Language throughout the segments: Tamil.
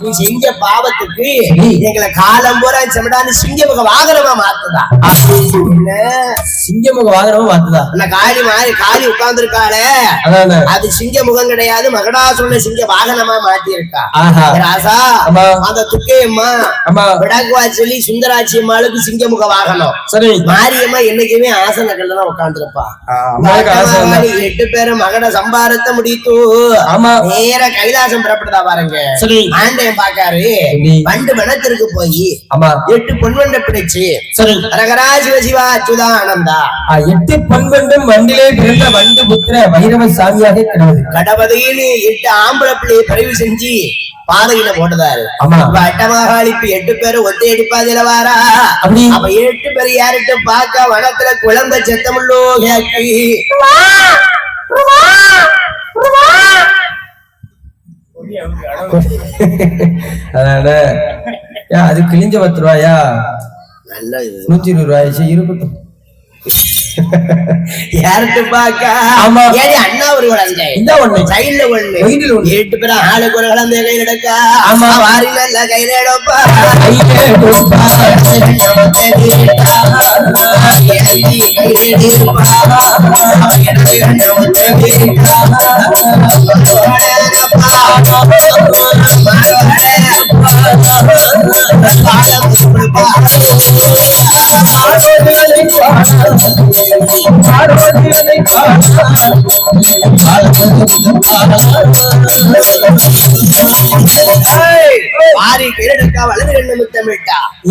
நீ செஞ்ச பாவத்துக்கு எங்களை காலம் பூரா செமடான்னு சிங்கமுக வாகனமா மாத்துதா. என்ன சிங்கமுக வாகனமும் மாத்துதா? அந்த காளி மாறி காளி உட்கார்ந்துருக்காளே. அது சிங்க முகம் கிடையாது மகடாசுரனை சிங்க வாகனமா மாத்தி இருக்கா ராசா. அந்த துக்கையம்மா விடாக்குவா சொல்லி சுந்தராட்சி அம்மாளுக்கு சிங்கமுக வாகனம். சரி. மாரியம்மா என்னைக்குமே ஆசனங்கள்ல தான் உட்கார்ந்துருப்பா. எட்டு பேரும் மகட சம்பாரத்தை முடித்து ஆமா. நேர கைலாசம் புறப்படுதா பாருங்க. சரி. ஆண்டையன் பாக்காரு? பண்டு மனத்திற்கு போய் ஆமா. எட்டு பொன்வண்ட பிடிச்சு சரி. ரகரா சிவசிவா அச்சுதா ஆனந்தா ஆ, எட்டு பண்பண்டும் வண்டிலே பிறந்த வண்டு புத்திர வைரவ சாமியாக கிடவது கடவதைன்னு எட்டு ஆம்பளை பிள்ளையை பிரிவு செஞ்சு பாதையில போட்டதாரு. ஆமா. இப்ப அட்டமகாளி இப்ப எட்டு பேரும் ஒத்தை அடிப்பாதில வாரா. அப்படி. அப்ப எட்டு பேர் யாருட்டு பார்க்க வனத்துல குழந்தை செத்தமுள்ளோ கேக்கு அதான யா அது கிழிஞ்ச பத்து ரூபாயா? நல்ல இது. நூத்தி இருபது ரூபாய் இருக்கட்டும். யாருட்டு பார்க்க ஆமா. ஏடி அண்ணா ஒரு குழந்தை. இந்த ஒண்ணு. சைடுல ஒண்ணு. வயிற்றுல ஒண்ணு. எட்டு பேரும் ஆளுக்கு ஒரு குழந்தை கையில எடுக்க. ஆமா. வாரி நல்ல கையில எடுப்பா.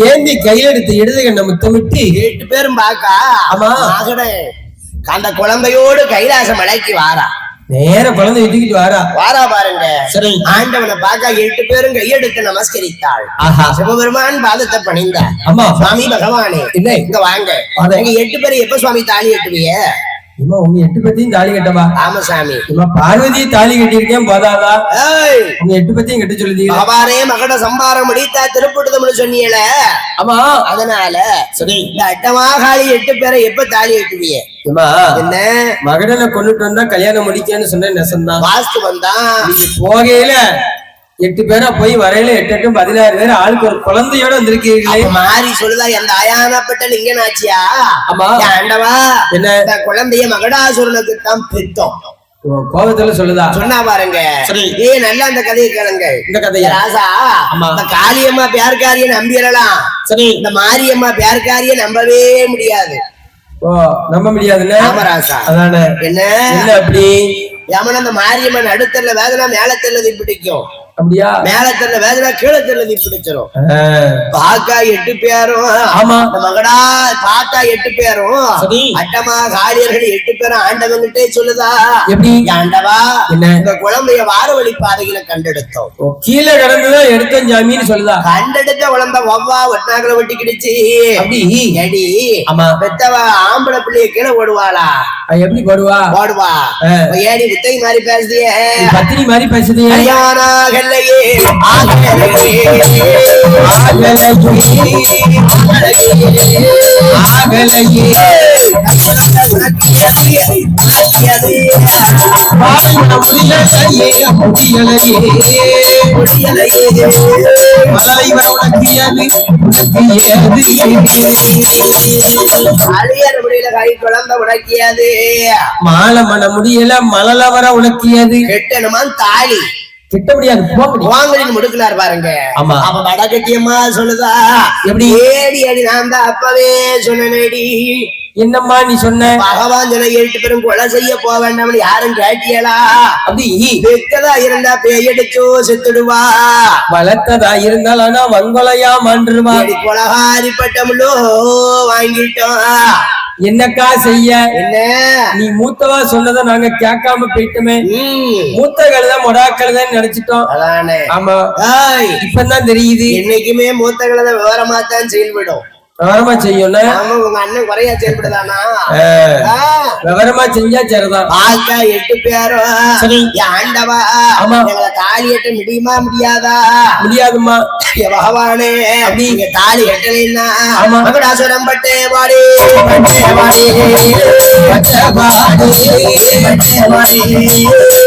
ஏந்தி கையெடுத்து இடது கண்ணை முத்தமிட்டு எட்டு பேரும் பாக்கா. ஆமா. அந்த குழந்தையோடு கைலாசம் மலைக்கு வாரா. நேர குழந்தை தூக்கிட்டு வாரா வாரா பாருங்க. சரி. ஆண்டவனை பார்க்க எட்டு பேரும் கையெடுத்து நமஸ்கரித்தாள். ஆஹா. சிவபெருமான் பாதத்தை பணிந்தார். ஆமா சுவாமி பகவானே இல்லை. இங்க வாங்க. எட்டு பேரும் எப்ப சுவாமி தாலி எட்டுவீங்க? இம்மா உங்க எட்டு பத்தியும் தாலி கட்டவா? ஆமா சாமி. இம்மா பார்வதி தாலி கட்டியிருக்கேன் போதாதா? உங்க எட்டு பத்தியும் கட்ட சொல்லுதீங்க. பகவானே மகட சம்பாரம் முடித்தா திருப்பட்டுதம்னு சொன்னீங்களே ஆமா அதனால சரி. இந்த அட்டமாகாளி எட்டு பேரை எப்ப தாலி எட்டுவீங்க இம்மா என்ன? மகடனை கொண்டுட்டு வந்தா கல்யாணம் முடிக்கன்னு சொன்ன நெசந்தான். வாஸ்து வந்தான். போகையில எட்டு பேரா போய் வரையில எட்டு எட்டு பதினாறு பேர் ஆளுக்கு ஒரு குழந்தையோட வந்திருக்கீங்களே மாறி சொல்லுதா எந்த அயானப்பட்ட லிங்கனாச்சியா? ஆமா. என் ஆண்டவா என்ன? குழந்தைய மகடாசுரனுக்கு தான் பித்தம் கோபத்துல சொல்லுதா? சொன்னா பாருங்க. சரி. ஏ நல்லா அந்த கதையை கேளுங்க. இந்த கதையா? ராசா ஆமா. இந்த காளியம்மா பேர்காரிய நம்பிடலாம். சரி. இந்த மாரியம்மா பேர்காரிய நம்பவே முடியாது. ஓ நம்ப முடியாதுல்ல? ஆமா ராசா. அதானே? என்ன? என்ன அப்படி? ஏமனா அந்த மாரியம்மன் நடுத்தல்ல வேதனா மேல தெல்லதி பிடிக்கும். அப்படியா? மேல தெல்ல வேதனா கீழே தெல்லதி பிடிச்சிரும். ஆ, பாக்கா எட்டு பேரும். ஆமா. மகடா பார்த்தா எட்டு பேரும். சரி. அட்டமா காளியர்கள் எட்டு பேரும் ஆண்டவங்கிட்டே சொல்லுதா? எப்படி? ஆண்டவா இந்த குழந்தைய வார வழி பாதையில கண்டெடுத்தோம். கீழே கிடந்துதான் எடுத்தேன் ஜாமின்னு சொல்லுதா? கண்டெடுத்த குழந்தை ஒவ்வா ஒட்டாக்களை வெட்டி கிடிச்சு அப்படி? எடி ஆமா. பெத்தவ ஆம்பளை பிள்ளைய கீழே ஓடுவாளா? எப்படி போடுவா ஓடுவா. ஆ. ஏடி வித்தை மாதிரி பேசுதியே நீ பத்தினி மாதிரி பேசுதீங்க கல்யாணாகல்லையே ஆகலையே உனக்கியாது மாலை மன முடியல மலல வர உனக்கு ஏது கெட்டணுமான் தாலி. வாங்கலின் முடுக்கினார் பாருங்க ஆமா. அப்ப வடகட்டியம்மா சொல்லுதா எப்படி? ஏடி அடி நான் தான் அப்பவே சொன்னேடி என்னம்மா நீ சொன்ன? பகவான் சொன்ன எட்டு பேரும் கொலை செய்ய போக வேண்டாம்னு யாரும் கேட்டியலா அப்படி. வெக்கதா இருந்தா பேயடிச்சோ செத்துடுவா. வளர்த்ததா இருந்தால் ஆனா வங்கொலையா மாண்டுருவா கொலகாரி பட்டமுள்ளோ வாங்கிட்டோம் என்னக்கா செய்ய? என்ன? நீ மூத்தவா சொன்னதை நாங்க கேட்காம போயிட்டோமே. மூத்த கழுத மொடா கழுதன்னு நினைச்சிட்டோம் ஆமா. இப்பதான் தெரியுது. என்னைக்குமே மூத்த கலந்த விவரமா தான் செயல்படும். விவரமா செய்யும்ல? உங்க அண்ணன் குறையா செயல்படுதானா? விவரமா செஞ்சா சரிதான். ஆக்கா எட்டு பேரும் ஆண்டவா ஆமா. எங்களை தாலி கட்ட முடியுமா முடியாதா? முடியாதும்மா. ஏ பகவானே நீங்க தாலி கட்டலைன்னா? ஆமா. மகுடாசுரம் பட்டே வாடி. பட்டே வாடி. பட்டே வாடி பட்டே வாடி.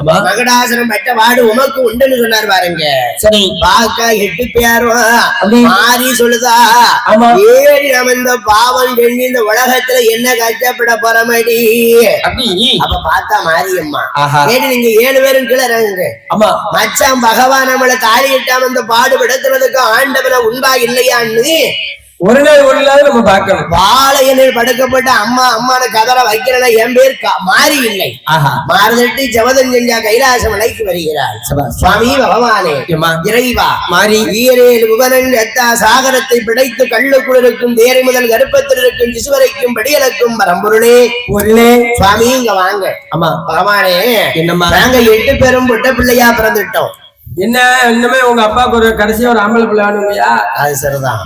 பாடி பாடி பட்டே வாடி உமக்கு உண்டுன்னு சொன்னார் பாருங்க. சரி. பாக்க எட்டு பேரும். மாறி சொல்லுதா. ஏறி நம்ம இந்த பாவம் செஞ்சு இந்த உலகத்துல என்ன கஷ்டப்பட போறமடி? அப்ப பார்த்தா மாரியம்மா. ஏடி நீங்க ஏழு பேரும் ஆமா. மச்சான் பகவான் நம்மள தாலி இட்டாம இந்த பாடுபடுத்துறதுக்கு ஆண்டவன உண்டா இல்லையான்னு ஒரு நாள் ஒரு நாள் நம்ம பார்க்கணும். வாழையனில் படுக்கப்பட்ட அம்மா அம்மான கதரை வைக்கிறனா என் பேர் க- மாறி இல்லை. ஆஹா. மாறுதட்டி ஜபதம் செஞ்சா கைலாச மலைக்கு வருகிறார் சுவாமி பகவானே? இறைவா மாறி. ஈரேல் புவனன் எத்தா சாகரத்தை பிடைத்து கள்ளுக்குள் இருக்கும் தேரை முதல் கருப்பத்தில் இருக்கும் திசுவரைக்கும் படியலக்கும் பரம்பொருளே. பொருளே. சுவாமி இங்க வாங்க. ஆமா பகவானே என்னம்மா? நாங்க எட்டு பேரும் பொட்ட பிள்ளையா பிறந்துட்டோம். என்ன இன்னுமே உங்க அப்பாவுக்கு ஒரு கடைசியா ஒரு ஆம்பளை பிள்ளை வேணுங்கய்யா அது சரிதான்.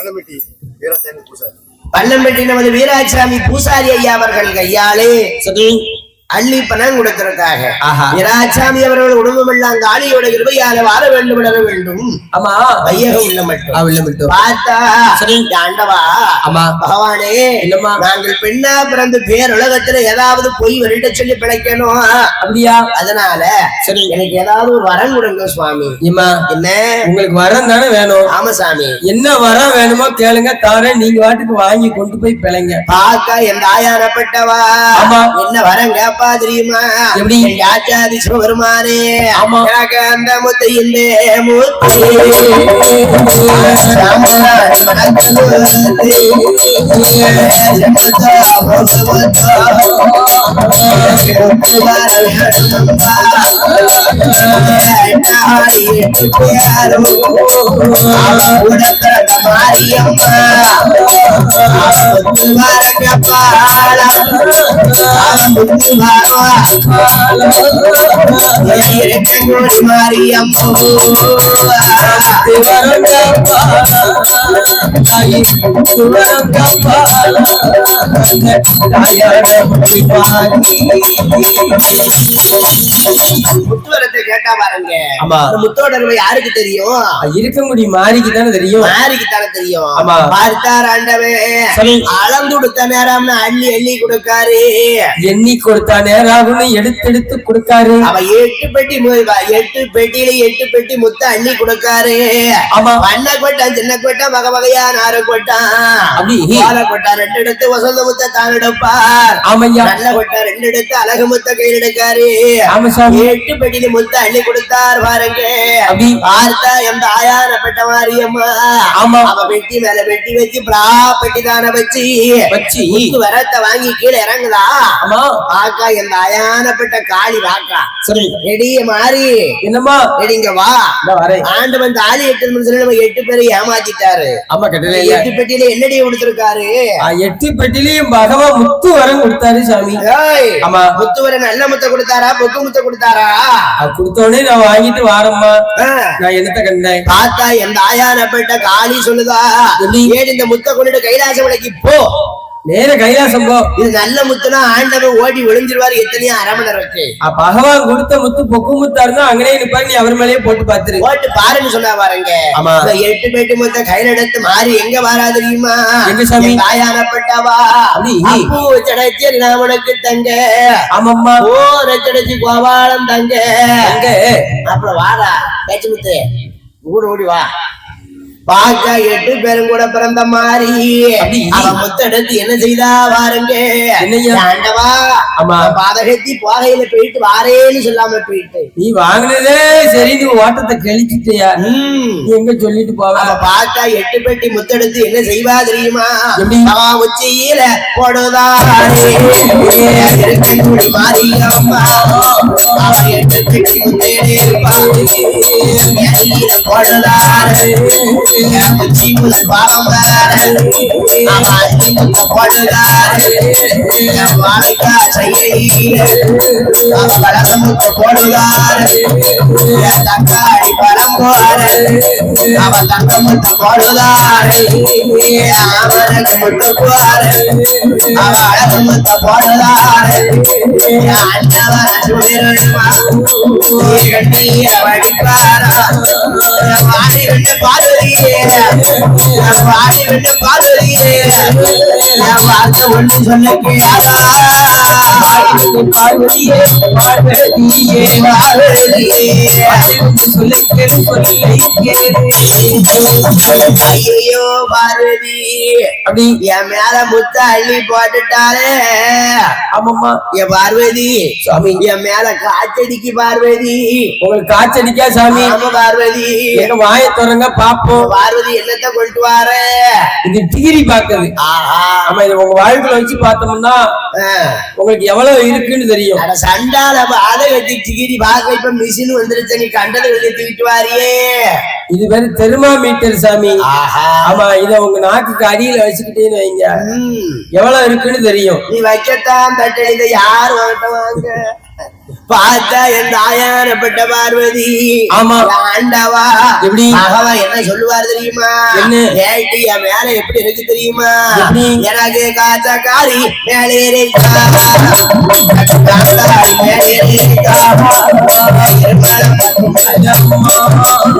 ஆ. பள்ளம்பட்டி நமது வீராசாமி பூசாரி ஐயா அவர்கள் கையாலே சரி அள்ளி பணம் கொடுத்திருக்காங்க ஆஹா. வீராசாமி அவர்கள் குடும்பம் எல்லாம் காளியோட இருவையால வாழ வேண்டும் விட வேண்டும். ஆமா. வையகம் உள்ள மட்டும். உள்ள மட்டும். பார்த்தா. ஆண்டவா? ஆமா. பகவானே என்னம்மா? நாங்கள் பெண்ணா பிறந்து பேர் உலகத்துல ஏதாவது போய் வருட சொல்லி பிழைக்கணும். அப்படியா? அதனால சரி. எனக்கு ஏதாவது ஒரு வரம் கொடுங்க சுவாமி. ஏம்மா? என்ன? உங்களுக்கு வரம் தானே வேணும்? ஆமா சாமி. என்ன வரம் வேணுமோ கேளுங்க. தாரேன் நீங்க வாட்டுக்கு வாங்கி கொண்டு போய் பிழைங்க. பாக்கா என் தாயாரப்பட்டவா ஆமா. என்ன வரம் கேப்பா தெரியுமா எப்படி? என் ஆச்சாதி சிவபெருமானே. எனக்கு அந்த முத்தை இந்த முத்து சாம்பராணி மணக்கமுத்து. செம்பத்தா முத்து முத்தா. முத்து வாரம் எடுத்தம்பா. எட்டாடி எட்டு பேரும் அவன் கூட பிறந்த மாரியம்மா வாரம் மாரியம்மா யாருக்கு தெரியும்? இருக்க முடியும் மாறிக்கு தானே தெரியும். மாரிக்கு தானே தெரியும். ஆமா. பார்த்தார் ஆண்டவே. அளந்து கொடுத்த நேரம்னு அள்ளி அள்ளி கொடுக்காரு. எண்ணி கொடுத்தா நேராகும்னு எடுத்து எடுத்து கொடுக்காரு. அவ எட்டு பெட்டி எட்டு பெட்டியில எட்டு பெட்டி முத்த அள்ளி கொடுக்காரு. ஆமா. வண்ண கொட்டான் சின்ன கொட்டான் வகை வகையா நார கொட்டான். அப்படி? கோல கொட்டான் ரெண்டு எடுத்து வசந்த முத்த தான் எடுப்பார். ஆமையா. நல்ல கொட்டா ரெண்டு எடுத்து அழகு முத்த கையில் எடுக்காரு. எட்டு பெட்டியில முத்த அள்ளி கொடுத்தார் பாருங்க. அப்படி? பார்த்தா எந்த ஆயாரப்பட்ட மாரியம்மா ஆமா. அவ பெட்டி மேல பெட்டி வச்சு பிரா பெட்டி தானே வச்சு. வச்சு. வரத்தை வாங்கி கீழே இறங்குதா? ஆமா. பாக்கா எந்த அயானப்பட்ட காளி வாக்கா சரி. ரெடிய மாறி. என்னம்மா? ரெடிங்க வா. இந்த வரேன் ஆண்டவன் தாலி எட்டு சொல்லி நம்ம எட்டு பேரை ஏமாத்திட்டாரு. ஆமா கட்டளை எட்டு பெட்டியில என்னடி கொடுத்திருக்காரு? எட்டு பெட்டிலையும் பகவான் முத்து வரம் கொடுத்தாரு சாமி. ஆமா. முத்துவர நல்ல முத்த கொடுத்தாரா? பொக்கு முத்த கொடுத்தாரா? அது கொடுத்தோடனே நான் வாங்கிட்டு வாரம்மா. நான் என்னத்த கண்டேன்? பார்த்தா எந்த ஆயானப்பட்ட காளி சொல்லுதா? ஏன் இந்த முத்த கொண்டுட்டு கைலாச மலைக்கு போ? நேர கைலாசம் போ இது நல்ல முத்துனா ஆண்டவன் ஓடி விழுந்துருவாரு எத்தனையோ அரமணை இருக்கு ஆ, பகவான் கொடுத்த முத்து பொக்கு முத்தா இருந்தா அங்கனே நிப்பாரு நீ அவர் மேலேயே போட்டு பாத்துரு ஓட்டு பாருன்னு சொன்னா பாருங்க. ஆமா. எட்டு பேட்டு மொத்த கையில எடுத்து மாறி எங்க வரா தெரியுமா? எங்க சாமி? தாயானப்பட்டவா? அப்பூ சடைச்சி ராமனுக்கு தங்க. ஆமாம்மா. ஓ ரச்சடைச்சி கோபாலம் தங்க. அங்க அப்புறம் வாடா பேச்சுமுத்து ஊடு ஓடி வா. பாக்கா எட்டு பேரும் கூட பிறந்த மாதிரி? அவன் முத்தெடுத்து என்ன செய்தா என்னய்யா? ஆண்டவா ஆமா. பாதகத்தி போகையில போயிட்டு வாரேன்னு சொல்லாம போயிட்டு நீ வாங்கினதே சரி நீ ஓட்டத்தை கழிச்சிட்டியா? எங்க சொல்லிட்டு போவ? பார்த்தா எட்டு பெட்டி முத்தெடுத்து என்ன செய்வா தெரியுமா? அவன் உச்சியில போடுதா மாரியம்மா அவன் எட்டு பெட்டி முத்தேடே தக்காளி பழம் போற அவன் தங்க முத்த போடுதாரு அவனுக்கு முத்த போற அவன் அழகு முத்த போடுதாரு அண்ணவன் சுடிருமா கண்ணீர வடிப்பாரா வாடி விட்டு பாதுரியே வாடி விட்டு பாதுரியே வார்த்தை ஒண்ணு சொல்ல சொல்ல ஐயோ அப்படி. என் மேல முத்த அள்ளி ஆமாம்மா. என் பார்வதி சாமி என் மேல காத்தடிக்கு பார்வதி. உங்களுக்கு காய்ச்சடிக்கா சாமி? பார்வதி. எங்க வாயை திறங்க பாப்போம் பார்வதி என்னத்த கொண்டு வார? இது டிகிரி பாக்குது ஆமா இது உங்க வாழ்க்கையில வச்சு பார்த்தோம்னா. உங்களுக்கு எவ்வளவு இருக்குன்னு தெரியும். சண்டால அதை வெட்டி டிகிரி பார்க்க இப்ப மிஷின் வந்துருச்சு. நீ கண்டதை வெளியே தூக்கிட்டு வாரியே. இது பேரு தெர்மாமீட்டர் சாமி. ஆஹா. ஆமா இத உங்க நாக்குக்கு அடியில வச்சுக்கிட்டேன்னு வைங்க. எவ்வளவு இருக்குன்னு தெரியும். நீ வைக்கத்தான் இதை யார் வாங்க? பார்த்தா என் தாயாரப்பட்ட பார்வதி ஆமா. ஆண்டவா எப்படி? அகவா என்ன சொல்லுவார் தெரியுமா என்ன? ஏட்டி என் மேல எப்படி இருக்கு தெரியுமா? எனக்கு காத்த காரி மேலே மேலே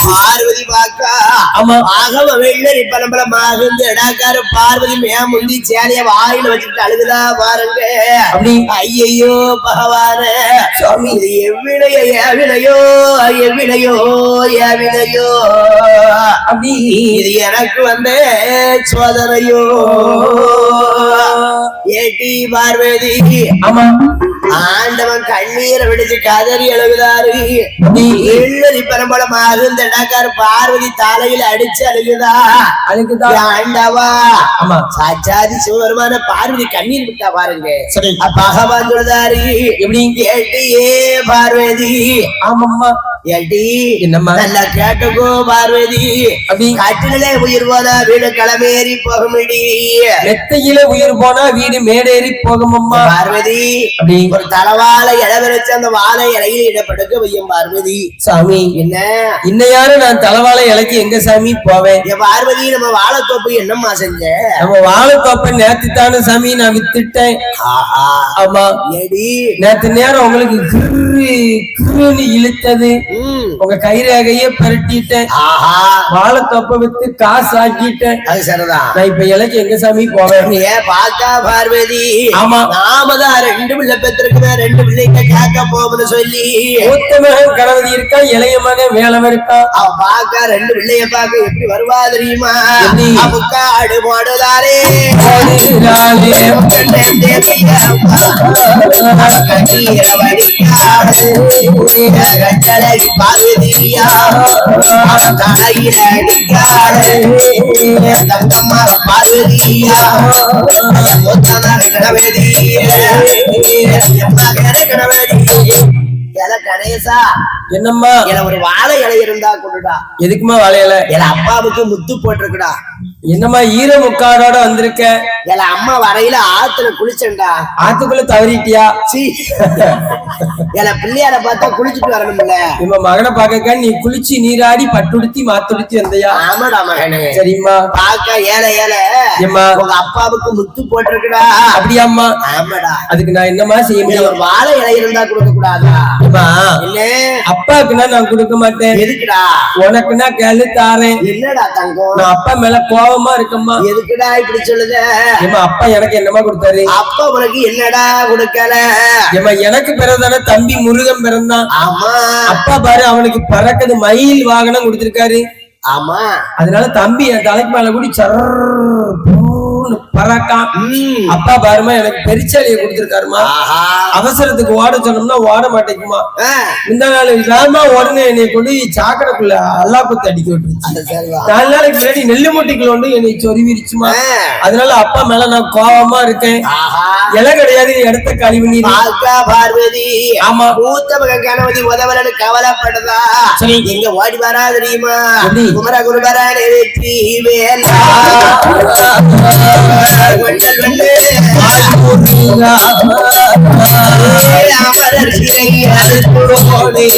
பார்வதி பாக்கா ஆமா. ஆகவ வெள்ளரி பலம்பலமாக இருந்து எடாக்கார பார்வதி மேமுந்தி சேலைய வாயில வச்சுட்டு அழுகுதா பாருங்க. அப்படி. ஐயையோ பகவான. சுவாமி. இது எவ்வினையோ எவ்வினையோ எவ்வினையோ எவ்வினையோ. அப்படி. இது எனக்கு வந்த சோதனையோ. ஏட்டி பார்வதி. ஆமா. ஆண்டவன் கண்ணீரை விடுச்சு கதறி அழுகுதாரு எள்ளரி பரம்பலமாக இந்த இடக்கார பார்வதி தலையில அடிச்சு அழுகுதா? அதுக்குதான் ஆண்டவா ஆமா. சாச்சாதி சிவபெருமான பார்வதி கண்ணீர் விட்டா பாருங்க. சரி. பகவான் சொல்றாரு எப்படி? ஏட்டியே பார்வதி. ஆமாம்மா. ஏட்டி என்னம்மா? நல்லா கேட்டுக்கோ பார்வதி. அப்படி கட்டிலே உயிர் போனா வீடு களமேறி போகுமிடி. மெத்தையில உயிர் போனா வீடு மேடேறி போகுமம்மா. பார்வதி ஒரு தலவாழை இலை விரைச்சு அந்த வாழை இலையில் இடப்படுக்க வையும் பார்வதி. சாமி. என்ன? இன்னையாரு நான் தலவாழை இலைக்கு எங்க சாமி போவேன்? என் பார்வதி நம்ம வாழைத்தோப்பு என்னம்மா செஞ்ச? நம்ம வாழைத்தோப்பை நேத்து தானே சாமி நான் வித்துட்டேன். ஆமா. எடி நேத்து நேரம் உங்களுக்கு இழுத்தது. உங்க கைரேகையே பரட்டிட்டேன். ஆஹா. வாழைத்தோப்பை வித்து காசு ஆக்கிட்டேன் அது சரிதான் நான் இப்ப இலைக்கு எங்க சாமி போவேன்? ஏன் பாக்கா பார்வதி? ஆமா. நாம தான் ரெண்டு பிள்ளை பெற்றிருக்கிறேன் ரெண்டு பிள்ளைங்க கேட்க போகும்னு சொல்லி. மூத்த மகன் கணவதி இருக்கா? இளைய மகன் வேலவன் இருக்கா? அவ பாக்க ரெண்டு பிள்ளைய பாக்க எப்படி வருவா தெரியுமா? அமுக்காடு மாடுதாரே. தேவியா பார்வதியா தலையில அடிக்காது. தங்கம்மா பார்வதியா முத்தனார் கணவதியா கணவதி எல கணேசா என்னம்மா? எல ஒரு வாழை இலை இருந்தா கொண்டுடா எதுக்குமா வாழையில எல அப்பாவுக்கு முத்து போட்டிருக்குடா. என்னம்மா ஈர முக்காரோட வந்திருக்க? எல அம்மா வரையில ஆத்துல குளிச்சேன்டா. ஆத்துக்குள்ள தவறிட்டியா? சீ. எல பிள்ளையார பார்த்தா குளிச்சுட்டு வரணும்ல. நம்ம மகனை பார்க்க நீ குளிச்சு நீராடி பட்டுடுத்தி மாத்துடுத்தி வந்தியா? ஆமாடா மகனே. சரிம்மா. பாக்க ஏல ஏல. ஏம்மா உங்க அப்பாவுக்கு முத்து போட்டிருக்குடா. அப்படியாம்மா. ஆமாடா. அதுக்கு நான் என்னம்மா செய்ய முடியும்? வாழை இலை இருந்தா கொடுக்க கூடாதா ஏம்மா, இல்ல அப்பாக்குன்னா நான் கொடுக்க மாட்டேன். எதுக்குடா? உனக்குன்னா கேளு தாரேன் என்னடா தங்கம்? நான் அப்பா மேல கோவமா இருக்கம்மா. எதுக்குடா இப்படி சொல்லுத? ஏம்மா அப்பா எனக்கு என்னமா கொடுத்தாரு? அப்பா உனக்கு என்னடா கொடுக்கல? ஏம்மா எனக்கு பிறந்தானே தம்பி முருகன் பிறந்தான். ஆமா. அப்பா பாரு அவனுக்கு பறக்குது மயில் வாகனம் கொடுத்திருக்காரு. ஆமா. அதனால தம்பி என் தலைக்கு மேல கூடி சர்ன்னு பறக்கான். அப்பா பாருமா எனக்கு பெருச்சாலியை கொடுத்துருக்காருமா. அவசரத்துக்கு ஓட சொன்னோம்னா ஓட மாட்டேங்குமா? இந்த நாள் வேகமா உடனே என்னை கொண்டு சாக்கடைக்குள்ள அல்லா குத்து அடிக்க விட்டுருச்சு. நாலு நாளைக்கு முன்னாடி நெல்லு மூட்டைக்குள்ள வந்து என்னை சொருவிருச்சுமா. அதனால அப்பா மேல நான் கோவமா இருக்கேன். இலை கிடையாது இடத்த கழிவு நீர் பார்வதி. ஆமா. மூத்த மகன் கணபதி உதவலன்னு கவலைப்படுதா சரி. எங்க ஓடி வரா தெரியுமா? குமர குருபரானே வெற்றி வேலா. அமரர் சிலை அறுத்தோனே.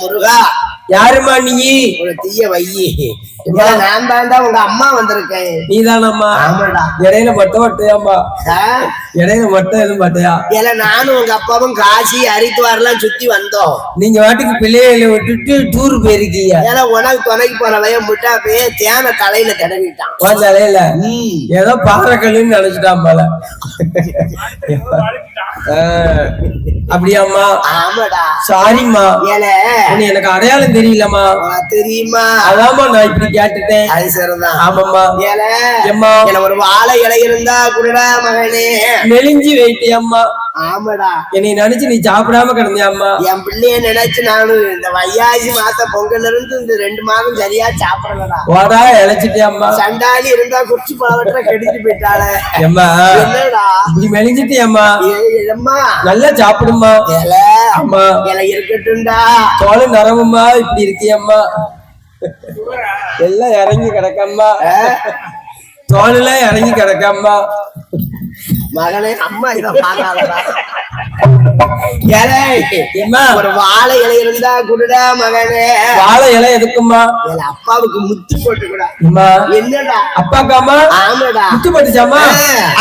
முருகா யாருமா நீ தீய வையி நான் தாண்டா உங்க அம்மா வந்திருக்கேன் நீதானம்மா. ஆமாடா. இடையில மட்டும் வட்டையாம்மா? இடையில மட்டும் எதுவும் பட்டையா ஏல நானும் உங்க அப்பாவும் காசி ஹரித்துவார்லாம் சுத்தி வந்தோம். நீங்க வாட்டுக்கு பிள்ளைகளை விட்டுட்டு டூர் போயிருக்கீங்க. ஏன்னா உனக்கு துணைக்கு போனவன் முட்டா போய் தேனை தலையில தடவிட்டான். வாஞ்சாலையில ம். ஏதோ பாறைக்கல்லுன்னு நினைச்சிட்டான் போல. அப்படியாம்மா? ஆமாடா. சாரிம்மா எனக்கு அடையாளம் தெரியலம்மா. தெரியுமா? அதாம்மா நான் இப்படி கேட்டுட்டேன். அது சரிதான் ஆமாம்மா. ஏல எம்மா. ஒரு வாழை இலை இருந்தா குருடா மகனே. நெலிஞ்சி வைட்டியம்மா ஆமாடா. என்னை நினைச்சு நீ சாப்பிடாம கிடந்தியாம்மா என் பிள்ளைய நினைச்சு நானு இந்த வையாசி மாச பொங்கல்ல இருந்து இந்த ரெண்டு மாதம் சரியா சாப்பிடலடா. வாடா இழைச்சிட்டியாம்மா சண்டாலி இருந்தா குச்சி பழவற்ற கெடுத்து போயிட்டாள. எம்மா. என்னடா? இப்படி மெலிஞ்சிட்டியம்மா அம்மா? நல்லா சாப்பிடுமா ஏல அம்மா. ஏல இருக்கட்டும்டா. தோலை நரம்புமா இப்படி இருக்கியம்மா. எல்லாம் இறங்கி கிடக்கம்மா தோலெல்லாம் இறங்கி கிடக்கம்மா மகனே அம்மா இத எம்மா ஒரு வாழை இலை இருந்தா குடுடா மகனே. வாழை இலை எதுக்கும்மா? ஏல அப்பாவுக்கு முத்து போட்டுக்கூடா. என்னடா? அப்பாக்காமா ஆமாடா. முத்து பட்டுச்சாமா.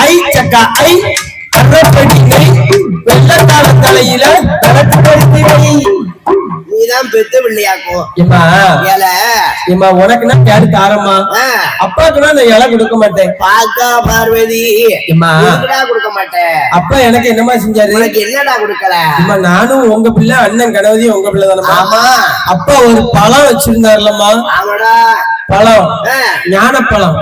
ஐ சக்கா ஐ கரப்படி நெய் வெள்ளத்தாள தலையில கரட்டு படுத்தி வை. நீதான் பெத்த பிள்ளையாக்கும் ஏல. எம்மா உனக்குன்னா கேடு தாரம்மா அப்பாக்குன்னா நான் இலை கொடுக்க மாட்டேன். பாக்கா பார்வதி. எதுக்குடா கொடுக்க மாட்டேன். அப்பா எனக்கு என்னமா செஞ்சாரு? உனக்கு என்னடா கொடுக்கல? அம்மா நானும் உங்க பிள்ளை அண்ணன் கணவதி உங்க பிள்ளை ஆமா. அப்பா ஒரு பழம் வச்சிருந்தாருலம்மா. ஆமாடா. பழம். ஞானப்பழம்.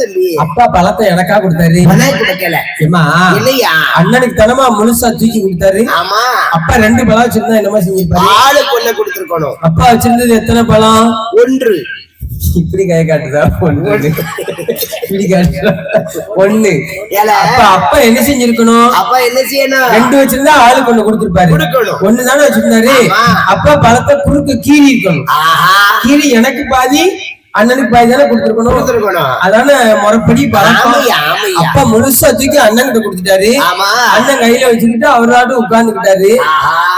தம்பி. அப்பா பழத்தை எனக்கா கொடுத்தாரு. ஏம்மா இல்லையா? அண்ணனுக்கு தானமா முழுசா தூக்கி கொடுத்தாரு. ஆமா. அப்பா ரெண்டு பழம் வச்சிருந்தா என்னமா செஞ்சிருப்பாரு? ஆளுக்கு ஒண்ணு கொடுத்திருக்கணும். அப்பா வச்சிருந்தது எத்தனை பழம்? ஒன்று. இப்படி கை காட்டுதா? ஒண்ணு இப்படி காட்டுதா? ஒண்ணு. ஏல. அப்ப அப்பா என்ன செஞ்சிருக்கணும்? அப்ப என்ன செய்யணும்? ரெண்டு வச்சிருந்தா ஆளுக்கு ஒண்ணு கொடுத்திருப்பாரு. கொடுக்கணும். ஒண்ணு தானே வச்சிருந்தாரு. அப்பா பழத்தை குறுக்கு கீறி இருக்கணும். கீறி எனக்கு பாதி அண்ணனுக்கு பாதி தானே கொடுத்திருக்கணும். கொடுத்திருக்கணும். அதான முறைப்படி அப்பா முழுசா தூக்கி அண்ணன் கிட்ட கொடுத்துட்டாரு. ஆமா. அண்ணன் கையில வச்சுக்கிட்டு அவராட்டு உட்கார்ந்துக்கிட்டாரு.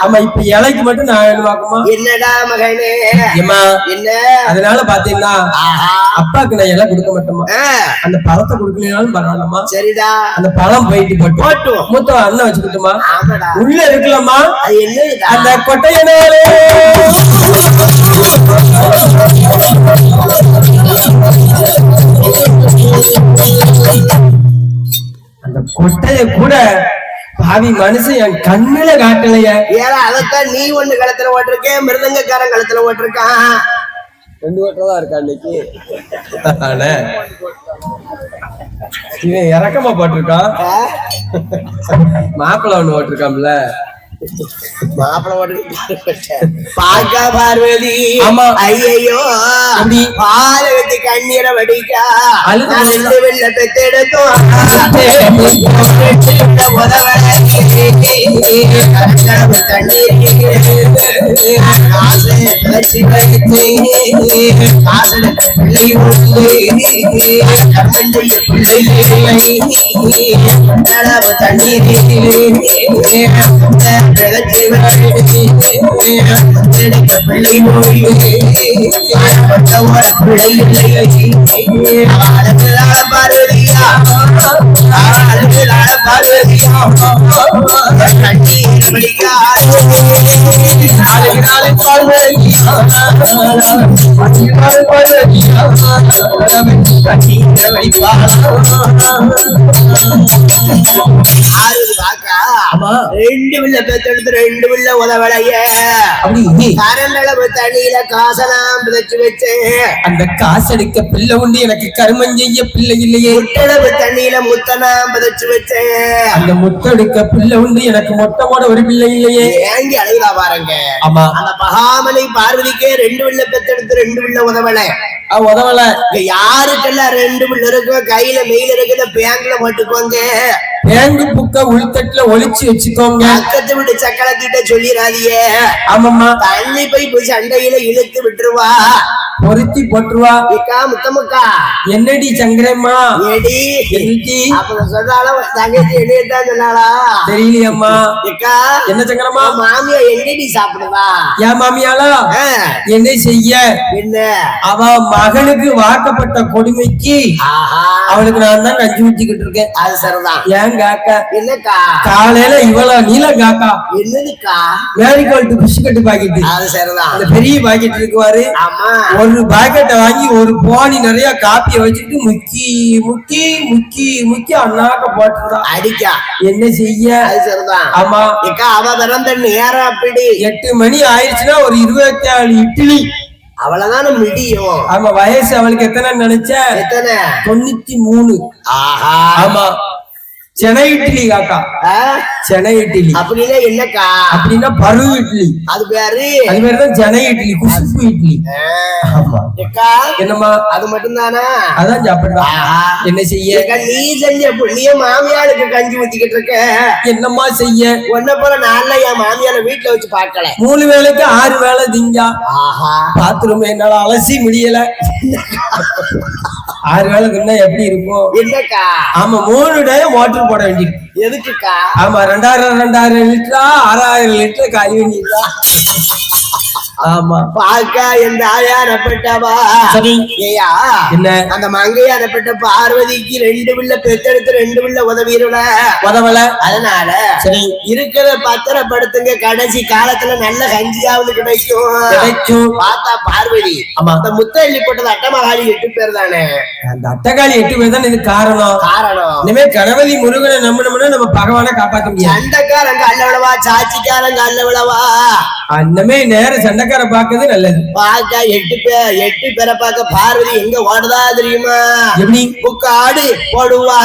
ஆமா இப்ப இலைக்கு மட்டும் நான் என்ன பார்க்குமா என்னடா மகனே? ஏமா என்ன? அதனால பாத்தீங்கன்னா அப்பாக்கு நான் இலை கொடுக்க மாட்டோமா அந்த பழத்தை கொடுக்கலனாலும் பரவாயில்லம்மா. சரிடா. அந்த பழம் போயிட்டு போட்டு மூத்த அண்ணன் வச்சுக்கிட்டுமா உள்ள இருக்கலாமா அந்த கொட்டையனாலே. அந்த கொட்டைய கூட பாவி மனுஷன் என் கண்ணுல காட்டலைய. ஏல அதத்தான் நீ ஒண்ணு கழுத்துல ஓட்டிருக்கேன் மிருதங்கக்காரன் கழுத்துல ஓட்டிருக்கான். ரெண்டு வட்டம் தான் இருக்கா இன்னைக்கு. இவன் இறக்கமா போட்டிருக்கான்? மாப்பிள்ள ஒண்ணு போட்டிருக்கான்ல மாப்பிள ஓட்டு பாக்கா பார்வதி எப்படி? பால வெட்டி கண்ணீரை வடிக்கா அழுது வெள்ள பெத்தெடுத்தோம் பார்வதியா நாளைக்கு நாளை பாடுவேன் பார்வதியா கண்ணீர ஆறுது பாக்கா ஆமா. ரெண்டு வில்ல பெத்தெடுத்து ரெண்டு வில்ல உதவலைய அப்படி கரண்டளவு தண்ணியில காசெல்லாம் பிதைச்சு வச்சேன் அந்த காசடிக்க பிள்ளை உண்டு எனக்கு கருமம் செய்ய பிள்ளை இல்லையே. முட்டளவு தண்ணியில முத்தனாம் பிதைச்சு வச்சேன் அந்த முத்தடிக்க பிள்ளை உண்டு எனக்கு மொட்டை போட ஒரு பிள்ளை இல்லையே. ஏங்கி அழுகுதா பாருங்க. ஆமா. அந்த மகாமலை பார்வதிக்கே ரெண்டு வில்ல பெத்தெடுத்து ரெண்டு வில்ல உதவல. உதவல. யாருக்கெல்லாம் ரெண்டு வில்ல இருக்கோ கையில மெயில் இருக்குத பேங்க்ல மட்டுக்கோங்க பேங்கு புக்க உள்தட்டுல ஒளிச்சு வச்சுக்கோங்க. பக்கத்து விட்டு சக்கரத்திட்ட சொல்லிடாதீங்க ஆமாம்மா. தண்ணி பைப்பு சண்டையில இழுத்து விட்டுருவா. பொருத்தி போட்டுருவா. ஏக்கா முத்தமுக்கா என்னடி சங்கரம்மா? ஏடி என்னடி அப்புறம் சொன்னாலும் தங்கச்சி என்னையத்தான் சொன்னாளா? தெரியலையம்மா. ஏக்கா என்ன சங்கரம்மா? மாமியா எங்கடி சாப்பிடுவா? என் மாமியாளா? என்ன செய்ய. என்ன? அவ மகனுக்கு வாக்கப்பட்ட கொடுமைக்கு அவளுக்கு நான் தான் கஞ்சி ஊத்திக்கிட்டு இருக்கேன். அது சரிதான். ஏன்? காக்கா. என்னக்கா? காலையில இவ்வளவு நீளம் காக்கா. என்னதுக்கா? மேரிகோல்டு பிஸ்கட் பாக்கெட் அது சரிதான். அந்த பெரிய பாக்கெட் இருக்குவாரு. ஆமா. ஒரு பாக்கெட்டை வாங்கி ஒரு போனி நிறைய காப்பியை வச்சுட்டு முக்கி முக்கி முக்கி முக்கி அண்ணாக்க போட்டுருந்தான் அடிக்கா. என்ன செய்ய? அது சரிதான். ஆமா. ஏக்கா அவ பிறந்த நேரம் அப்படி எட்டு மணி ஆயிடுச்சுன்னா ஒரு இருபத்தி நாலு இட்லி. அவ்வளவுதான மிடியும் ஆமா வயசு அவளுக்கு எத்தனை நினைச்ச? எத்தனை? தொண்ணூத்தி மூணு. ஆஹா. ஆமா. சென்னை இட்லி காக்கா? சென்னை இட்லி. அப்படின்னா என்னக்கா? அப்படின்னா பரு இட்லி. அது பேரு? அது மாதிரி தான் சென்னை இட்லி குசுப்பு இட்லி. ஆமா. என்னம்மா? அது மட்டும்தானா? அதான் சாப்பிடுறா. ஆஹா. என்ன செய்ய? நீ செஞ்ச புள்ளிய மாமியாருக்கு கஞ்சி ஊத்திக்கிட்டு இருக்க. என்னம்மா செய்ய? உன்ன போல நான்ல என் மாமியார வீட்டுல வச்சு பார்க்கல. மூணு வேளைக்கு ஆறு வேளை திங்கா? பாத்ரூம் என்னால அலசி முடியல. ஆறு வேளை தின்னா எப்படி இருக்கும்? என்னக்கா? ஆமா மூணு டைம் மோட்டர் போட வேண்டியிருக்கு. எதுக்குக்கா? ஆமா ரெண்டாயிரம் ரெண்டாயிரம் லிட்டரா ஆறாயிரம் லிட்டர் காலி வேண்டியிருக்கா. ஆமா. பாக்கா என் தாயாரப்பட்டவா. ஏயா என்ன? அந்த மங்கையாரப்பட்ட பார்வதிக்கு ரெண்டு பிள்ளை பெத்தெடுத்து ரெண்டு பிள்ளை உதவிடுல. உதவல. அதனால சரி. இருக்கிற பத்திரப்படுத்துங்க. கடைசி காலத்துல நல்ல கஞ்சியாவது கிடைக்கும். கிடைக்கும். பார்த்தா பார்வதி ஆமா. அந்த முத்தள்ளி போட்டது அட்டமகாலி எட்டு பேர் தானே? அந்த அட்டகாளி எட்டு பேர் தான் இது காரணம். காரணம். இனிமே கணபதி முருகனை நம்பினோம்னா நம்ம பகவானை காப்பாத்த முடியாது. சண்டைக்காரங்க அல்லவளவா சாட்சிக்காரங்க அல்லவளவா அந்தமே நேரம் சண்டைக்கார பாக்குறது நல்லது. பார்க்க எட்டு பேர் எட்டு பேரை பார்க்க பார்வதி எங்க ஓடுதா தெரியுமா? எப்படி? முக்காடு போடுவாரா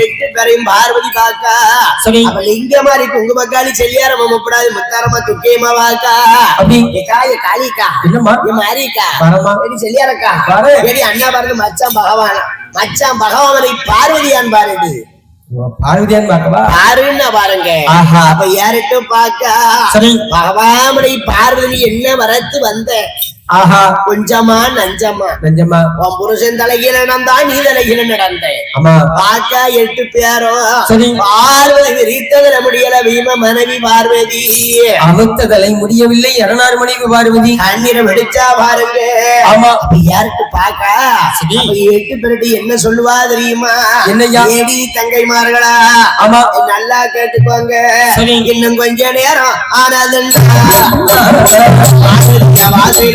எட்டு பேரையும் பார்வதி பாக்கா. அப்ப லிங்க மாதிரி குங்குமக்காளி செல்லியாரமா முப்படாது முத்தாரமா துக்கியமா வாக்கா அப்படி ஏக்கா ஏ காளிக்கா. என்னம்மா? ஏ மாரிக்கா. வரமா எடி செல்லியாரக்கா? வரேன். எடி அண்ணா பாருங்க மச்சான் பகவான். மச்சான் பகவானை பார்வதியான் பாருடி பார்வதியான் பார்க்கவா? பாருன்னா பாருங்க. அப்ப யார்கிட்ட பாக்கா சரி. பகவாமனை பார்வதி என்ன வரத்து வந்த? ஆஹா கொஞ்சமா நஞ்சமா நஞ்சம்மா உன் புருஷன் தலைகீழ நடந்தா நீ தலைகீழ நடந்த ஆமா பாக்கா எட்டு பேரும் சரி. பார்வதி விரித்ததுல முடியல பீம மனைவி பார்வதி அமுத்த தலை முடியவில்லை இருநூறு மணிக்கு பார்வதி கண்ணீரை வெடிச்சா பாருங்க ஆமா யாருக்கு பாக்கா எட்டு பேருட்டு என்ன சொல்லுவா தெரியுமா என்னய்யா? ஏடி தங்கைமார்களா ஆமா நல்லா கேட்டுக்கோங்க. இன்னும் கொஞ்ச நேரம் ஆனதுண்டா வாசல்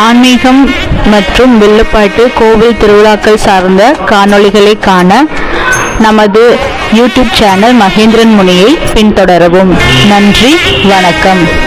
ஆன்மீகம் மற்றும் வில்லுப்பாட்டு கோவில் திருவிழாக்கள் சார்ந்த காணொளிகளை காண நமது யூடியூப் சேனல் மகேந்திரன் முனியை பின்தொடரவும். நன்றி வணக்கம்.